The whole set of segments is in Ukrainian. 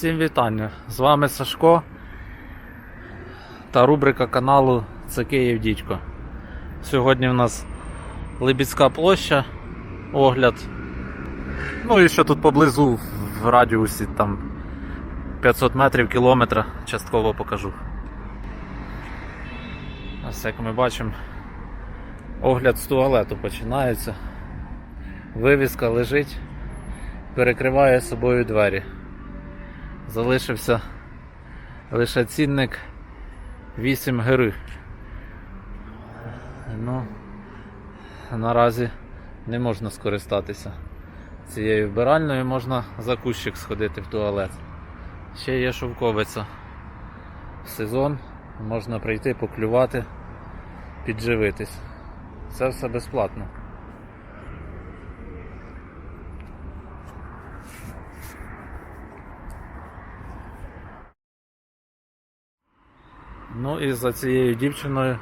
Всім вітання! З вами Сашко та рубрика каналу Це Київ Дідько. Сьогодні в нас Либідська площа, огляд. Ну і що тут поблизу в радіусі там 500 метрів кілометра частково покажу. Ось як ми бачимо, огляд з туалету починається. Вивіска лежить, перекриває собою двері. Залишився лише цінник 8 гири. Ну, наразі не можна скористатися цією вбиральною, можна за кущик сходити в туалет. Ще є шовковиця. Сезон, можна прийти, поклювати, підживитись. Це все безплатно. Ну і за цією дівчиною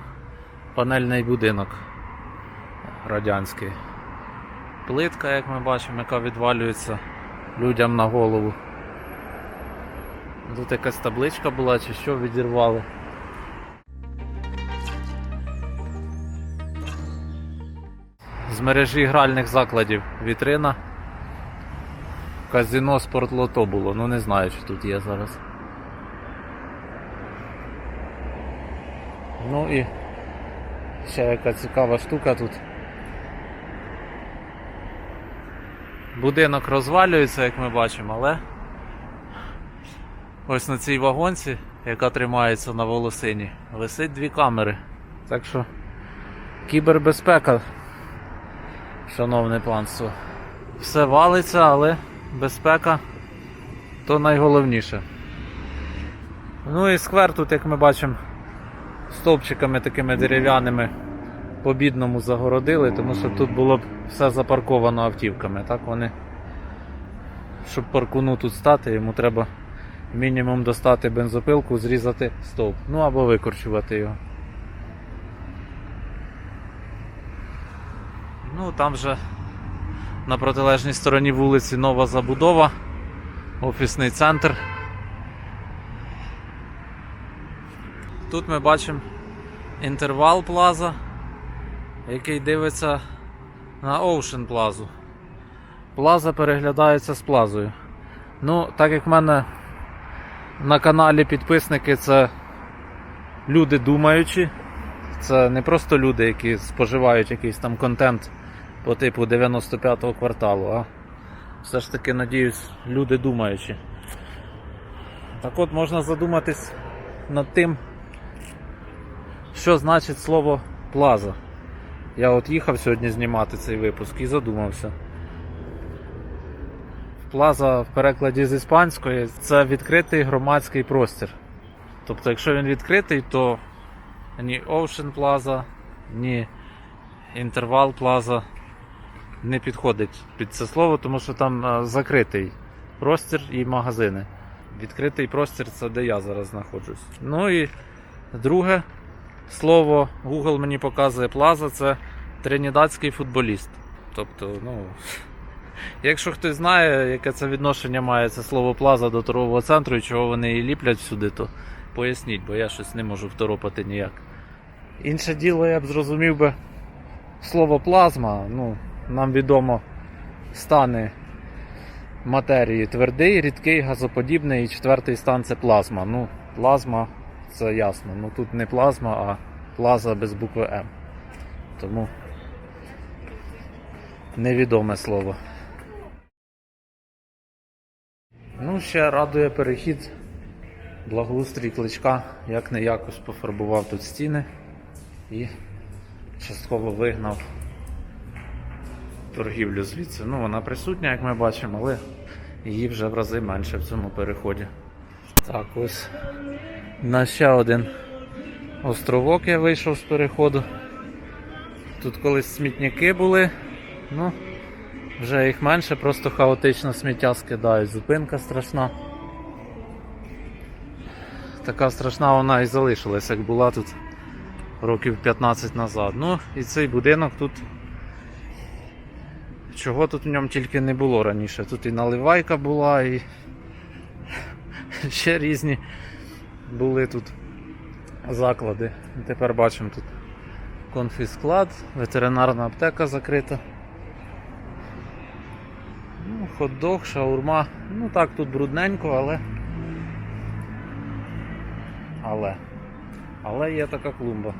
панельний будинок радянський. Плитка, як ми бачимо, яка відвалюється людям на голову. Тут якась табличка була чи що відірвали. З мережі гральних закладів вітрина. Казино спортлото було, ну не знаю, чи тут є зараз. Ну і ще яка цікава штука тут. Будинок розвалюється, як ми бачимо, але ось на цій вагонці, яка тримається на волосині, висить дві камери. Так що кібербезпека, шановне панство. Все валиться, але безпека то найголовніше. Ну і сквер тут, як ми бачимо, стовпчиками такими дерев'яними по бідному загородили, тому що тут було б все запарковано автівками. Так вони, щоб паркуну тут стати, йому треба мінімум достати бензопилку, зрізати стовп. Ну або викорчувати його. Ну там вже на протилежній стороні вулиці нова забудова, офісний центр. Тут ми бачимо інтервал плаза, який дивиться на Ocean плазу. Плаза переглядається з плазою. Ну, так як в мене на каналі підписники це люди думаючі, це не просто люди, які споживають якийсь там контент по типу 95-го кварталу, а все ж таки, надіюсь, люди думаючі. Так от можна задуматись над тим, що значить слово плаза. Я от їхав сьогодні знімати цей випуск і задумався. Плаза в перекладі з іспанської це відкритий громадський простір. Тобто, якщо він відкритий, то ні Ocean Plaza, ні Interval Plaza не підходить під це слово, тому що там е, закритий простір і магазини. Відкритий простір це де я зараз знаходжусь. Ну і друге слово Google мені показує плаза це тринідадський футболіст. Тобто, ну, якщо хтось знає, яке це відношення має це слово плаза до торгового центру і чого вони її ліплять сюди, то поясніть, бо я щось не можу второпати ніяк. Інше діло, я б зрозумів би слово плазма, ну, нам відомо стани матерії твердий, рідкий, газоподібний і четвертий стан це плазма. Ну, плазма це ясно. Ну тут не плазма, а плаза без букви М. Тому невідоме слово. Ну, ще радує перехід. Благоустрій кличка як не якось пофарбував тут стіни і частково вигнав торгівлю звідси. Ну, вона присутня, як ми бачимо, але її вже в рази менше в цьому переході. Так, ось на ще один островок я вийшов з переходу. Тут колись смітники були, ну, вже їх менше, просто хаотично сміття скидають. Зупинка страшна. Така страшна вона і залишилась, як була тут років 15 назад. Ну і цей будинок тут. Чого тут в ньому тільки не було раніше. Тут і наливайка була, і ще різні були тут заклади. Тепер бачимо тут конфісклад, ветеринарна аптека закрита. Ну, хот-дог, шаурма. Ну так, тут брудненько, але. Але. Але є така клумба.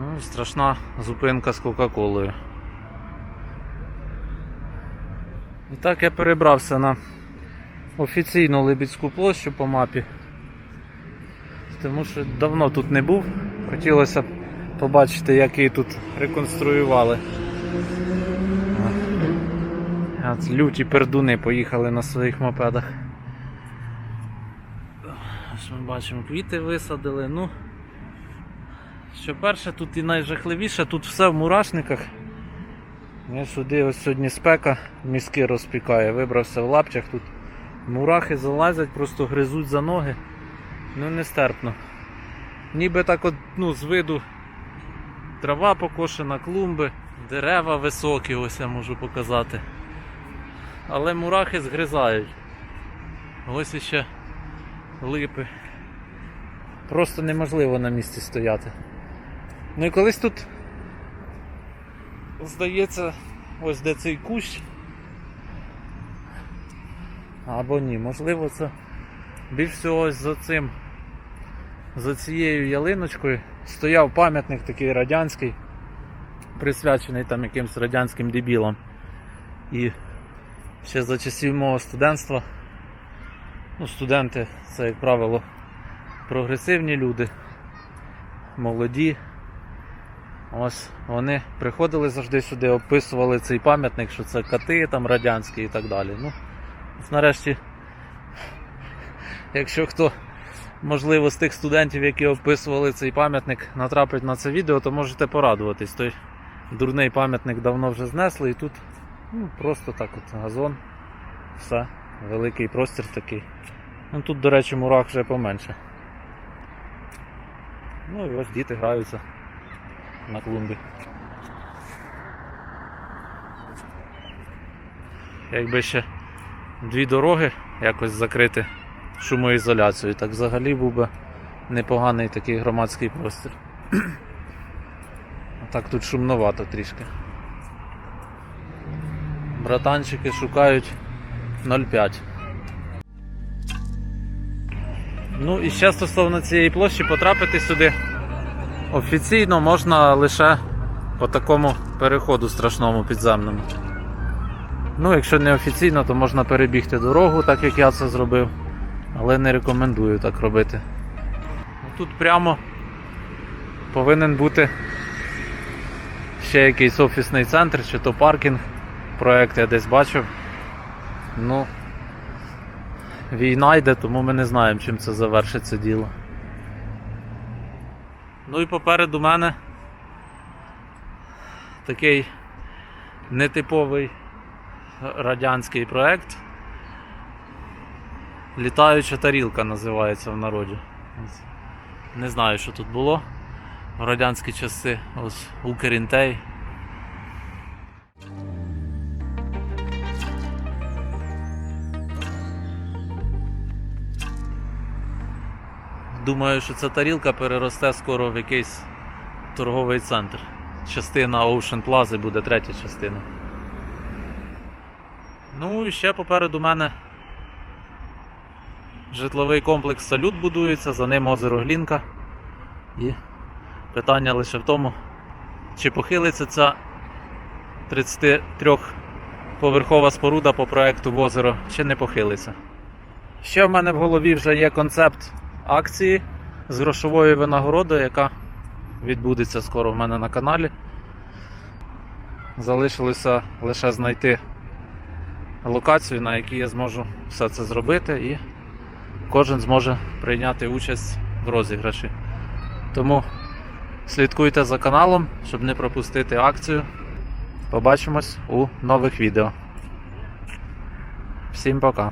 Ну, страшна зупинка з Кока-Колою. І так я перебрався на офіційну Либідську площу по мапі. Тому що давно тут не був. Хотілося б побачити, як її тут реконструювали. Люті пердуни поїхали на своїх мопедах. Ось ми бачимо, квіти висадили. Ну, що перше, тут і найжахливіше, тут все в мурашниках. Я сюди ось сьогодні спека, мізки розпікає, вибрався в лапчах, тут мурахи залазять, просто гризуть за ноги. Ну нестерпно. Ніби так от, ну, з виду трава покошена, клумби, дерева високі, ось я можу показати. Але мурахи згризають. Ось іще липи. Просто неможливо на місці стояти. Ну і колись тут, здається, ось де цей кущ. Або ні, можливо, це більш всього ось за цим, за цією ялиночкою стояв пам'ятник такий радянський, присвячений там якимсь радянським дебілам. І ще за часів мого студентства. Ну, студенти це, як правило, прогресивні люди, молоді. Ось вони приходили завжди сюди, описували цей пам'ятник, що це кати там радянські і так далі. Ну, нарешті, якщо хто, можливо, з тих студентів, які описували цей пам'ятник, натрапить на це відео, то можете порадуватись. Той дурний пам'ятник давно вже знесли і тут ну, просто так от газон, все, великий простір такий. Ну, тут, до речі, мурах вже поменше. Ну і ось діти граються на клумбі. Якби ще дві дороги якось закрити шумоізоляцією, так взагалі був би непоганий такий громадський простір. Так тут шумновато трішки. Братанчики шукають 0,5. Ну і ще стосовно цієї площі потрапити сюди офіційно можна лише по такому переходу страшному підземному. Ну, якщо не офіційно, то можна перебігти дорогу, так як я це зробив. Але не рекомендую так робити. Ну, Тут прямо повинен бути ще якийсь офісний центр, чи то паркінг. Проект я десь бачив. Ну, війна йде, тому ми не знаємо, чим це завершиться діло. Ну і попереду мене такий нетиповий радянський проект. Літаюча тарілка називається в народі. Не знаю, що тут було в радянські часи. Ось Укрінтей. Думаю, що ця тарілка переросте скоро в якийсь торговий центр. Частина Ocean Plaza буде третя частина. Ну і ще попереду мене житловий комплекс Салют будується, за ним озеро Глінка. І питання лише в тому, чи похилиться ця 33-поверхова споруда по проекту в озеро, чи не похилиться. Ще в мене в голові вже є концепт акції з грошовою винагородою, яка відбудеться скоро в мене на каналі. Залишилося лише знайти локацію, на якій я зможу все це зробити, і кожен зможе прийняти участь в розіграші. Тому слідкуйте за каналом, щоб не пропустити акцію. Побачимось у нових відео. Всім пока!